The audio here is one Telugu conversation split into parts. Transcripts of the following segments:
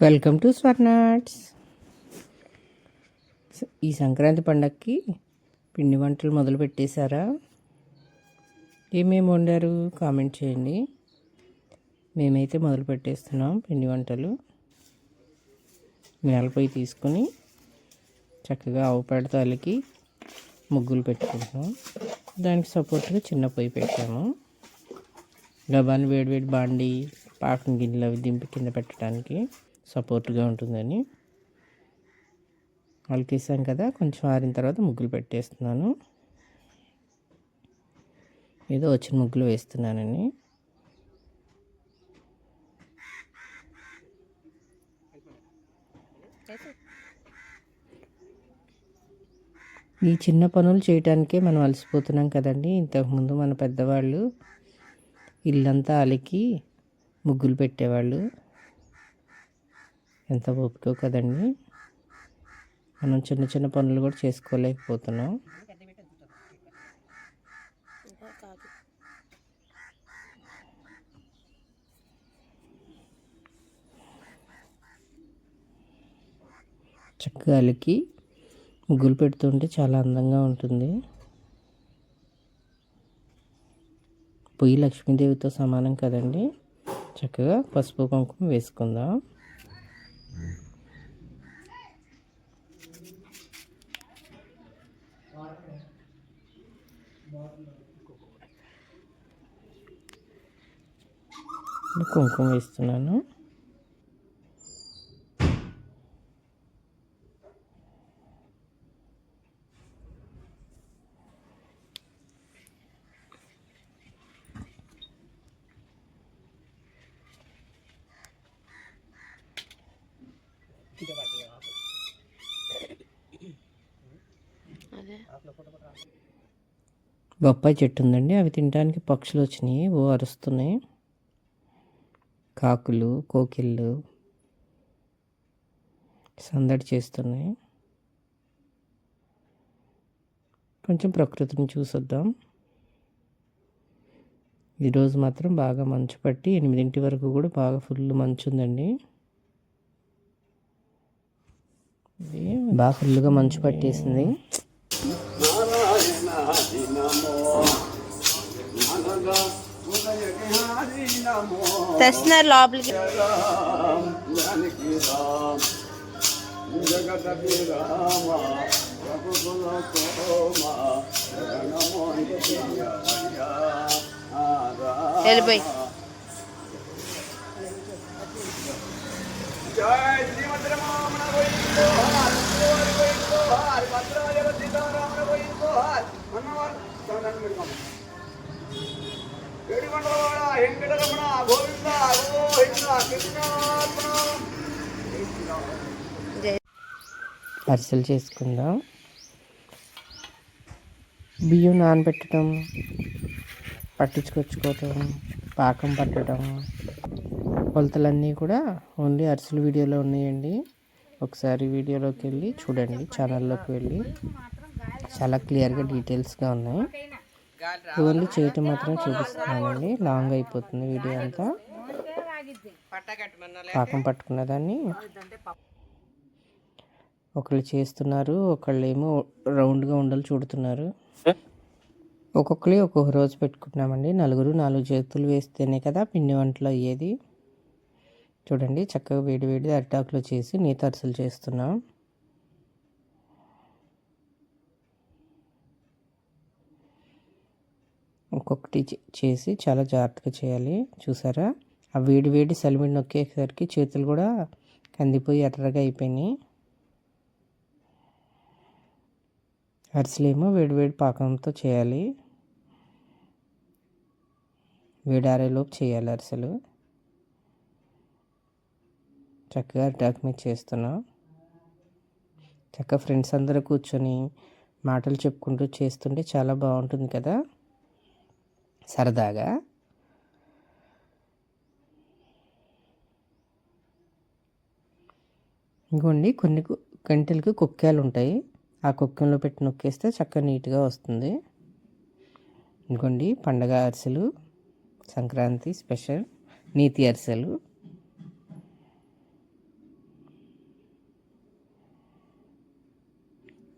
వెల్కమ్ టు స్వర్ణాట్స్ ఈ సంక్రాంతి పండగకి పిండి వంటలు మొదలు పెట్టేశారా? ఏమేమి వండారు? కామెంట్ చేయండి. మేమైతే మొదలు పెట్టేస్తున్నాం పిండి వంటలు. నేలపై తీసుకొని చక్కగా ఆవు పేడతో అలికి ముగ్గులు పెట్టుకుంటాం దానికి సపోర్ట్గా చిన్న పొయ్యి పెట్టాము. గబాన్ని వేడివేడి బాండి పాకం గిన్నెలు అవి దింపి కింద పెట్టడానికి. సపోర్ట్గా ఉంటుందని. అలికేసాం కదా కొంచెం ఆరిన తర్వాత ముగ్గులు పెట్టేస్తున్నాను. ఏదో వచ్చిన ముగ్గులు వేస్తున్నానని. ఈ చిన్న పనులు చేయటానికే మనం అలసిపోతున్నాం కదండి. ఇంతకుముందు మన పెద్దవాళ్ళు ఇల్లంతా అలికి ముగ్గులు పెట్టేవాళ్ళు. ఎంత ఓపిక కదండి? మనం చిన్న చిన్న పనులు కూడా చేసుకోలేకపోతున్నాం. చక్కగా అలికి ముగ్గులు పెడుతుంటే చాలా అందంగా ఉంటుంది. పొయ్యి లక్ష్మీదేవితో సమానం కదండి? చక్కగా పసుపు కుంకుమ వేసుకుందాం. కుంకుమ వేస్తున్నాను బొప్పాయి చెట్టు ఉందండి. అవి తినడానికి పక్షులు వచ్చినాయి. ఓ అరుస్తున్నాయి. కాకులు కోకిళ్ళు సందడి చేస్తున్నాయి. కొంచెం ప్రకృతిని చూసొద్దాం. ఈరోజు మాత్రం బాగా మంచు పట్టి ఎనిమిదింటి వరకు కూడా బాగా ఫుల్ మంచు ఉందండి. ఇది బాగా ఫుల్గా మంచు పట్టేసింది. తెస్తున్నారు లోపలికి. జగత రఘుకుల కోమ వెళ్ళిపోయి. జయ శ్రీమంతరమణ గోవిందో హరి గోవిందో హరి సీతారామణ గోవిందో ఏడుకొండలవాడ వెంకటరమణ గోవింద గోవింద అరిసెలు చేసుకుందాం. బియ్యం నానబెట్టడం పట్టించుకొచ్చుకోవటం పాకం పట్టడం కొలతలన్నీ కూడా ఓన్లీ అరిసెలు వీడియోలో ఉన్నాయండి. ఒకసారి వీడియోలోకి వెళ్ళి చూడండి ఛానల్లోకి వెళ్ళి. చాలా క్లియర్గా డీటెయిల్స్గా ఉన్నాయి. ఓన్లీ చేయటం మాత్రం చూపిస్తున్నానండి. లాంగ్ అయిపోతుంది వీడియో అంతా. పాకం పట్టుకున్న దాన్ని ఒకళ్ళు చేస్తున్నారు ఒకళ్ళు ఏమో రౌండ్గా ఉండలు చూడుతున్నారు. ఒక్కొక్కరి ఒక్కొక్క రోజు పెట్టుకుంటున్నామండి. నలుగురు నాలుగు చేతులు వేస్తేనే కదా పిండి వంటలు అయ్యేది. చూడండి చక్కగా వేడి వేడి అరిటాకులో చేసి నేత అరిసెలు చేస్తున్నాం. ఒక్కొక్కటి చేసి చాలా జాగ్రత్తగా చేయాలి. చూసారా? ఆ వేడి వేడి సలిమిడి నొక్కేసరికి చేతులు కూడా కందిపోయి ఎర్రగా అయిపోయినాయి. అరిసెలేమో వేడివేడి పాకంతో చేయాలి. వేడారేలోపు చేయాలి అరిసెలు. చక్కగా అటాక్ మీద చేస్తున్నాం. చక్కగా ఫ్రెండ్స్ అందరూ కూర్చొని మాటలు చెప్పుకుంటూ చేస్తుంటే చాలా బాగుంటుంది కదా? సరదాగా. ఇంకోండి కొన్ని గంటెలకు కుక్కాలు ఉంటాయి ఆ కుక్కంలో పెట్టి నొక్కేస్తే చక్కగా నీట్గా వస్తుంది. ఇంకోండి పండగ అరిసెలు సంక్రాంతి స్పెషల్ నీతి అరిసెలు.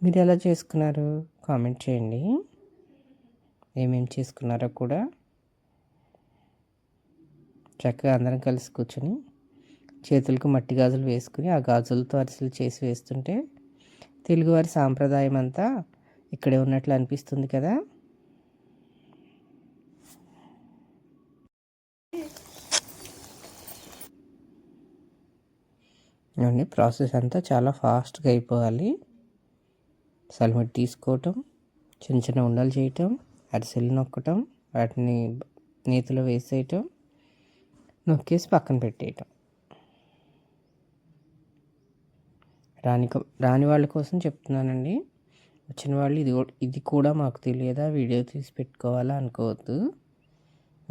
మీరు ఎలా చేసుకున్నారు? కామెంట్ చేయండి. ఏమేమి చేసుకున్నారో కూడా చక్కగా అందరం కలిసి కూర్చొని చేతులకు మట్టి గాజులు వేసుకుని ఆ గాజులతో అరిసెలు చేసి వేస్తుంటే తెలుగువారి సాంప్రదాయం అంతా ఇక్కడే ఉన్నట్లు అనిపిస్తుంది కదా. ఇవన్నీ ప్రాసెస్ అంతా చాలా ఫాస్ట్గా అయిపోవాలి. సల్మట్ తీసుకోవటం చిన్న చిన్న ఉండలు చేయటం అరిసెలు నొక్కటం వాటిని నేతిలో వేసేయటం నొక్కేసి పక్కన పెట్టేయటం. రాని రాని వాళ్ళ కోసం చెప్తున్నానండి. వచ్చిన వాళ్ళు ఇది ఇది కూడా మాకు తెలియదా వీడియో తీసి పెట్టుకోవాలా అనుకోవద్దు.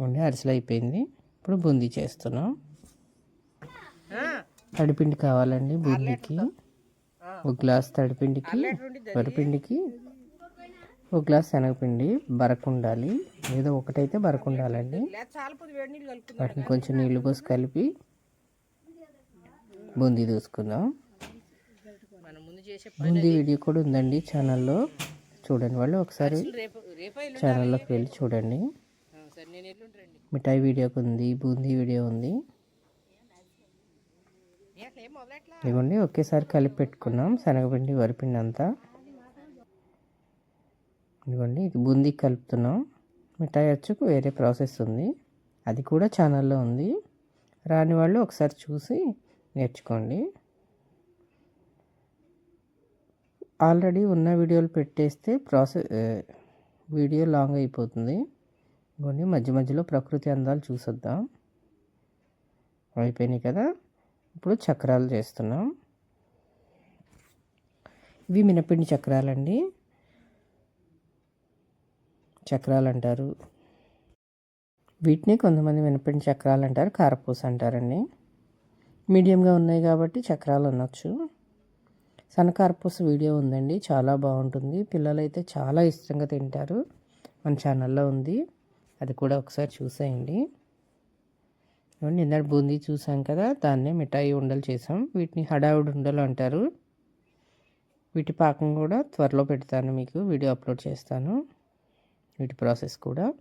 ఉండి అరిసెలు అయిపోయింది. ఇప్పుడు బూందీ చేస్తున్నాం. తడిపిండి కావాలండి బూందీకి. ఒక గ్లాస్ తడిపిండికి వరిపిండికి. ఒక గ్లాస్ శనగపిండి బరకు ఉండాలి ఏదో ఒకటైతే బరకు ఉండాలండి వాటిని కొంచెం నీళ్ళు పోసి కలిపి బూందీ దూసుకుందాం. బూందీ వీడియో కూడా ఉందండి ఛానల్లో. చూడండి వాళ్ళు ఒకసారి ఛానల్లోకి వెళ్ళి చూడండి. మిఠాయి వీడియోకి ఉంది బూందీ వీడియో ఉంది. ఇదిగోండి ఒకేసారి కలిపి పెట్టుకున్నాం. శనగపిండి వరిపిండి అంతా. ఇదిగోండి ఇది బూందీ కలుపుతున్నాం. మిఠాయి వచ్చుకు వేరే ప్రాసెస్ ఉంది. అది కూడా ఛానల్లో ఉంది. రాని వాళ్ళు ఒకసారి చూసి నేర్చుకోండి. ఆల్రెడీ ఉన్న వీడియోలు పెట్టేస్తే ప్రాసెస్ వీడియో లాంగ్ అయిపోతుంది. ఇదిగోండి మధ్య మధ్యలో ప్రకృతి అందాలు చూసొద్దాం. అయిపోయినాయి కదా. ఇప్పుడు చక్రాలు చేస్తున్నాం. ఇవి మినపిండి చక్రాలండి. చక్రాలు అంటారు వీటిని కొంతమంది మినపిండి చక్రాలు అంటారు కారపూస అంటారండి. మీడియంగా ఉన్నాయి కాబట్టి చక్రాలు అనొచ్చు. సనకారపూస వీడియో ఉందండి చాలా బాగుంటుంది. పిల్లలైతే చాలా ఇష్టంగా తింటారు. మన ఛానల్లో ఉంది. అది కూడా ఒకసారి చూసేయండి. నిన్నటి బూందీ చూసాం కదా దాన్నే మిఠాయి ఉండలు చేసాం. వీటిని హడావుడి ఉండలు అంటారు. వీటి పాకం కూడా త్వరలో పెడతాను మీకు వీడియో అప్లోడ్ చేస్తాను. వీటి ప్రాసెస్ కూడా.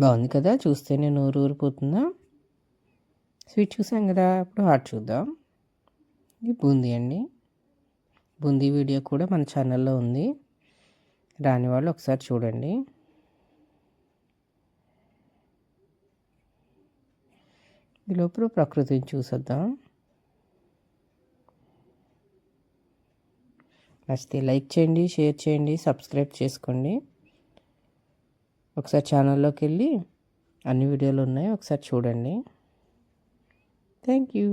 బాగుంది కదా? చూస్తేనే నోరు ఊరిపోతుందా? స్వీట్ చూసాం కదా? ఇప్పుడు హాట్ చూద్దాం. ఇది బూందీ అండి. బూందీ వీడియో కూడా మన ఛానల్లో ఉంది. రాని వాళ్ళు ఒకసారి చూడండి. ఈ లోపల ప్రకృతిని చూసొద్దాం. నచ్చితే లైక్ చేయండి షేర్ చేయండి సబ్స్క్రైబ్ చేసుకోండి. ఒకసారి ఛానల్లోకి వెళ్ళి అన్ని వీడియోలు ఉన్నాయి ఒకసారి చూడండి. Thank you.